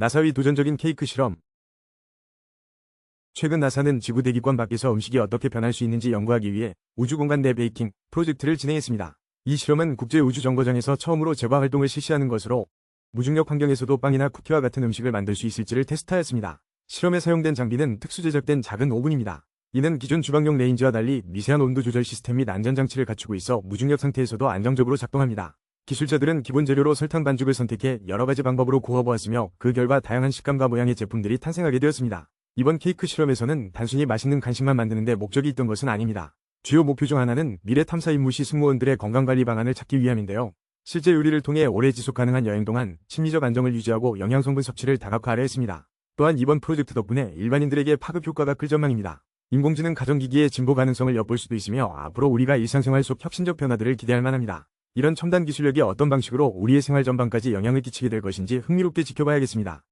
나사의 도전적인 케이크 실험 최근 나사는 지구 대기권 밖에서 음식이 어떻게 변할 수 있는지 연구하기 위해 우주공간 내 베이킹 프로젝트를 진행했습니다. 이 실험은 국제우주정거장에서 처음으로 제과 활동을 실시하는 것으로 무중력 환경에서도 빵이나 쿠키와 같은 음식을 만들 수 있을지를 테스트하였습니다. 실험에 사용된 장비는 특수 제작된 작은 오븐입니다. 이는 기존 주방용 레인지와 달리 미세한 온도 조절 시스템 및 안전장치를 갖추고 있어 무중력 상태에서도 안정적으로 작동합니다. 기술자들은 기본 재료로 설탕 반죽을 선택해 여러 가지 방법으로 구워보았으며 그 결과 다양한 식감과 모양의 제품들이 탄생하게 되었습니다. 이번 케이크 실험에서는 단순히 맛있는 간식만 만드는데 목적이 있던 것은 아닙니다. 주요 목표 중 하나는 미래 탐사 임무시 승무원들의 건강관리 방안을 찾기 위함인데요. 실제 요리를 통해 오래 지속 가능한 여행 동안 심리적 안정을 유지하고 영양성분 섭취를 다각화하려 했습니다. 또한 이번 프로젝트 덕분에 일반인들에게 파급 효과가 클 전망입니다. 인공지능 가정기기의 진보 가능성을 엿볼 수도 있으며 앞으로 우리가 일상생활 속 혁신적 변화들을 기대할 만합니다. 이런 첨단 기술력이 어떤 방식으로 우리의 생활 전반까지 영향을 끼치게 될 것인지 흥미롭게 지켜봐야겠습니다.